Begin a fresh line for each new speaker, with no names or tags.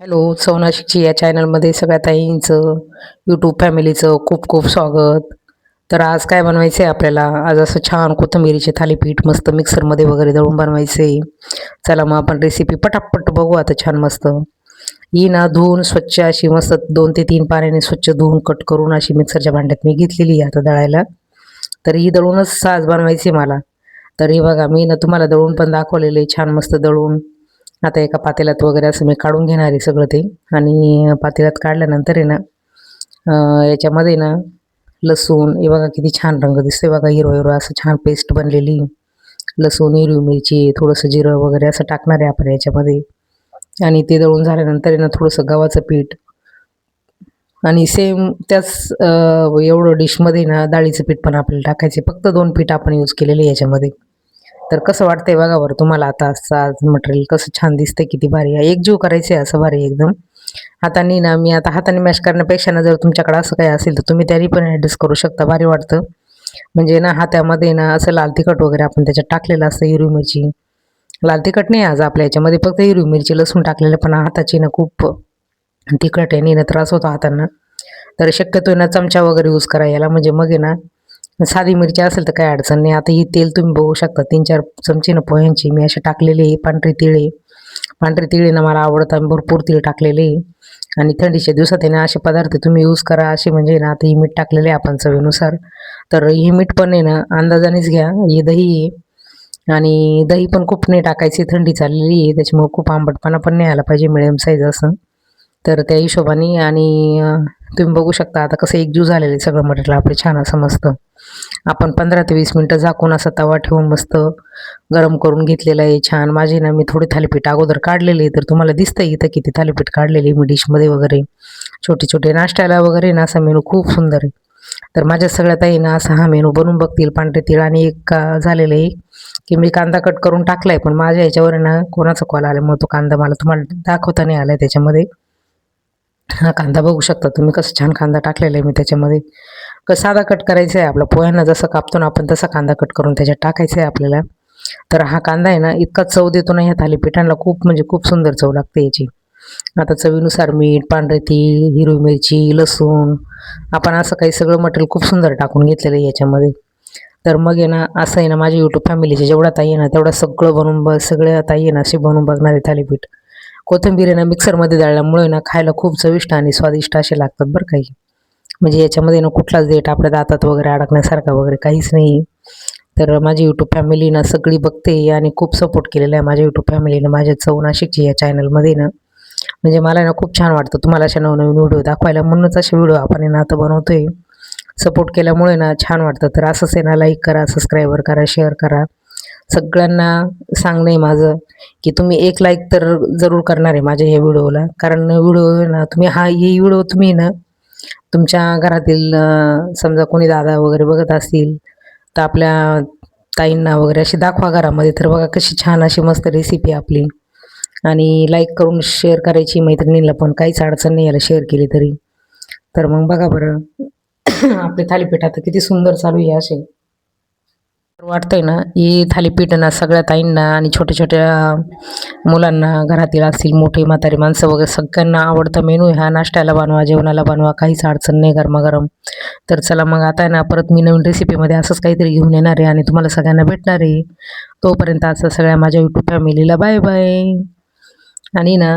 Hello सौनाशिकची या चॅनलमध्ये सगळ्या ताईंचं यूट्यूब फॅमिलीचं खूप खूप स्वागत. तर आज काय बनवायचं आहे आपल्याला? आज असं छान कोथिंबिरीचे थालीपीठ मस्त मिक्सरमध्ये वगैरे दळून बनवायचे चला मग आपण रेसिपी पटापट बघू आता छान मस्त. ही ना धुवून स्वच्छ अशी मस्त दोन ते तीन पाण्याने स्वच्छ धुवून कट करून अशी मिक्सरच्या भांड्यात मी घेतलेली आहे आता दळायला. तर ही दळूनच आज बनवायची मला. तर हे बघा मी ना तुम्हाला दळून पण दाखवलेले छान मस्त दळून. आता एका पातेल्यात वगैरे असं मी काढून घेणार आहे सगळं ते. आणि पातेल्यात काढल्यानंतर आहे ना याच्यामध्ये ना लसूण हे बघा किती छान रंग दिसतोय बघा हिरो हिरो असं छान पेस्ट बनलेली. लसूण हिरवी मिरची थोडंसं जिरं वगैरे असं टाकणार आहे आपण याच्यामध्ये. आणि ते दळून झाल्यानंतर आहे ना थोडंसं गव्हाचं पीठ. आणि सेम त्याच एवढं डिशमध्ये ना डाळीचं पीठ पण आपल्याला टाकायचे फक्त दोन पीठ आपण यूज केलेले याच्यामध्ये. तर कसं वाटतंय बघा बरं तुम्हाला आता असं मटेरियल कसं छान दिसतंय किती भारी आहे. एकजीव करायचे आहे असं भारी एकदम. हाताने ना मी आता हाताने मॅश करण्यापेक्षा ना जर तुमच्याकडे असं काही असेल तर तुम्ही त्याने पण ॲडजस्ट करू शकता. भारी वाटतं. म्हणजे ना हातामध्ये ना असं लाल तिखट वगैरे आपण त्याच्यात टाकलेलं असतं हिरवी मिरची. लाल तिखट नाही आज आपल्या याच्यामध्ये फक्त हिरवी मिरची लसूण टाकलेलं पण हाताची ना खूप तिखट आहे ना त्रास होतो हातांना. तर शक्यतो आहे ना चमचा वगैरे यूज करा याला. म्हणजे मग आहे ना साधी मिरची असेल तर काही अडचण नाही. आता ही तेल तुम्ही बघू शकता तीन चार चमचे ना पोह्यांची. मी असे टाकलेले आहे पांढरी तिळे. पांढरी तिळे ना मला आवडतं. आम्ही भरपूर तिळ टाकलेले आहे. आणि थंडीच्या दिवसात आहे ना असे पदार्थ तुम्ही यूज करा. असे म्हणजे ना आता ही मीठ टाकलेले आहे आपण चवीनुसार. तर ही मीठ पण आहे ना अंदाजानेच घ्या. हे दही आहे. आणि दही पण खूप नाही टाकायची. थंडी चाललेली आहे. त्याच्यामुळे खूप आंबटपणा पण नाही आला पाहिजे. मिडियम साईज असं. तर त्या हिशोबाने आणि तुम्ही बघू शकता आता कसं एकजूव झालेलं आहे सगळं मटेरियल आपलं छान असं मस्त. आपण पंधरा ते वीस मिनटं झाकून असा तवा ठेवून मस्त गरम करून घेतलेलं आहे छान. माझी ना मी थोडी थालीपीठ अगोदर काढलेली तर तुम्हाला दिसतंय इथं किती थालीपीठ काढलेली मी डिशमध्ये वगैरे. छोटे छोटे नाश्त्याला वगैरे ना असा मेनू खूप सुंदर आहे. तर माझ्या सगळ्यात आहे ना असा हा मेनू बनवून बघतील पांढरे तीळ आणि एक का झालेलं आहे की मी कांदा कट करून टाकलाय पण माझ्या याच्यावर आहे ना कोणाचा कॉल आला मग तो कांदा मला तुम्हाला दाखवता नाही आलाय त्याच्यामध्ये. हा कांदा बघू शकता. तुम्ही कसं छान कांदा टाकलेला आहे. मी त्याच्यामध्ये क साधा कट करायचा आहे. आपला पोह्यांना जसं कापतो ना आपण तसा कांदा कट करून त्याच्यात टाकायचा आहे आपल्याला. तर हा कांदा आहे ना इतका चव देतो ना ह्या थालीपीठांना खूप म्हणजे खूप सुंदर चव लागते याची. आता चवीनुसार मीठ पांढरे तीळ हिरवी मिरची लसूण आपण असं काही सगळं मटेरियल खूप सुंदर टाकून घेतलेलं आहे याच्यामध्ये. तर मग आहे ना असं आहे ना माझ्या यूट्यूब फॅमिलीचे जेवढा ताई आहे ना तेवढा सगळं बनवून बघ सगळ्या ताई आहे ना असे बनवून बघणारे थालीपीठ. कोथिंबीर आहे ना मिक्सरमध्ये दळल्यामुळे ना खायला खूप चविष्ट आणि स्वादिष्ट असे लागतात बरं काही. म्हणजे याच्यामध्ये ना कुठलाच देठ आपल्या दातात वगैरे अडकण्यासारखा वगैरे काहीच नाही. तर माझी यूट्यूब फॅमिली ना सगळी बघते आणि खूप सपोर्ट केलेला आहे माझ्या यूट्यूब फॅमिलीनं माझ्या चव नाशिकची या चॅनलमध्ये ना. म्हणजे मला ना खूप छान वाटतं तुम्हाला अशा नवनवीन व्हिडिओ दाखवायला. म्हणूनच असे व्हिडिओ आपण आहे ना आता बनवतोय. सपोर्ट केल्यामुळे ना छान वाटतं. तर असंच आहे ना लाईक करा सबस्क्राईबर करा शेअर करा. सगळ्यांना सांगणं आहे माझं की तुम्ही एक लाईक तर जरूर करणार आहे माझ्या ह्या व्हिडिओला. कारण व्हिडिओ ना तुम्ही हा ही व्हिडिओ तुम्ही ना तुमच्या घरातील समजा कोणी दादा वगैरे बघत असतील तर आपल्या ताईंना वगैरे अशी दाखवा घरामध्ये. तर बघा कशी छान अशी मस्त रेसिपी आपली. आणि लाईक करून शेअर करायची मैत्रिणीला पण काहीच अडचण नाही याला शेअर केली तरी. तर मग बघा बरं. आपले थालीपीठ आता किती सुंदर चालू आहे असे. वाटतंय ना ही थालीपीठ ना सगळ्या ताईंना आणि छोट्या छोट्या मुलांना घरातील असतील मोठे म्हातारी माणसं वगैरे सगळ्यांना आवडता मेनू आहे हा. नाश्त्याला बनवा जेवणाला बनवा काहीच अडचण नाही गरमागरम. तर चला मग आता आहे ना परत मी नवीन रेसिपीमध्ये असंच काहीतरी घेऊन येणार आहे आणि तुम्हाला सगळ्यांना भेटणार आहे. तोपर्यंत असं सगळ्या माझ्या यूट्यूब फॅमिलीला बाय बाय आणि ना